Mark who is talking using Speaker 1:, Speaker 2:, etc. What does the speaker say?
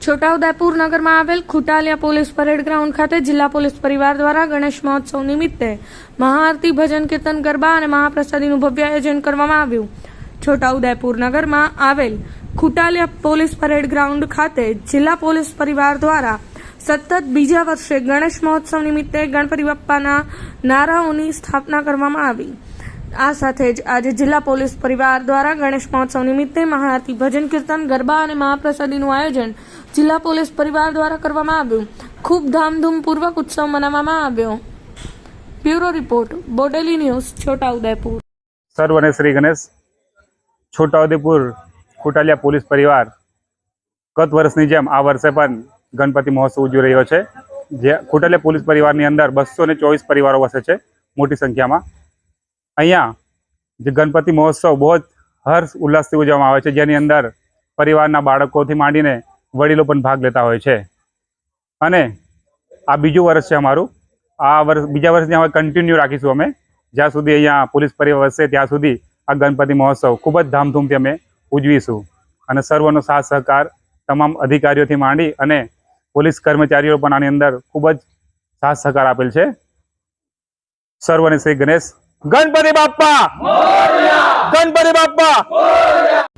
Speaker 1: છોટાઉદેપુર નગરમાં આવેલ ખુટાલિયા police parade ground ખાતે જિલ્લા પોલીસ પરિવાર દ્વારા ગણેશ મહોત્સવ નિમિત્તે મહાઆરતી ભજન કીર્તન ગરબા અને મહાપ્રસાદીનું ભવ્ય આયોજન કરવામાં આવ્યું. છોટાઉદેપુર નગરમાં આવેલ ખુટાલિયા પોલીસ પરેડ ગ્રાઉન્ડ ખાતે જિલ્લા પોલીસ પરિવાર દ્વારા સતત બીજા વર્ષે ગણેશ મહોત્સવ નિમિત્તે ગણપતિ બાપ્પાના નારાઓની સ્થાપના કરવામાં આવી. આ સાથે જ આજે જિલ્લા પોલીસ પરિવાર દ્વારા ગણેશ મહોત્સવ નિમિત્તે મહાઆરતી ભજન કીર્તન ગરબા અને મહાપ્રસાદીનું આયોજન જિલ્લા પોલીસ પરિવાર દ્વારા કરવામાં આવ્યું. ખૂબ ધામધૂમપૂર્વક ઉત્સવ મનાવવામાં આવ્યો. Bureau report, Bodeli news, Chhotaudepur.
Speaker 2: સર્વ અને શ્રી ગણેશ, છોટાઉદેપુર ખોટાલિયા પોલીસ પરિવાર ગત વર્ષની જેમ આ વર્ષે પણ ગણપતિ મહોત્સવ ઉજવી રહ્યો છે, જે ખોટાલિયા પોલીસ પરિવારની અંદર બસો ને ચોવીસ પરિવારો વસે છે, મોટી સંખ્યામાં. અહીંયા જે ગણપતિ મહોત્સવ બહુ જ હર્ષ ઉલ્લાસથી ઉજવવામાં આવે છે, જેની અંદર પરિવારના બાળકોથી માંડીને વડીલો પણ ભાગ લેતા હોય છે. અને આ બીજું વર્ષ છે અમારું. આ વર્ષ, બીજા વર્ષની અમે કન્ટિન્યુ રાખીશું અમે. જ્યાં સુધી અહીંયા પોલીસ પરિવાર વસશે ત્યાં સુધી આ ગણપતિ મહોત્સવ ખૂબ જ ધામધૂમથી અમે ઉજવીશું. અને સર્વનો સાથ, સહકાર તમામ અધિકારીઓથી માંડી અને પોલીસ કર્મચારીઓ પણ આની અંદર ખૂબ જ સાથ, સહકાર આપેલ છે. સર્વને શ્રી ગણેશ. ગણપતિ બાપ્પા! ગણપતિ બાપ્પા!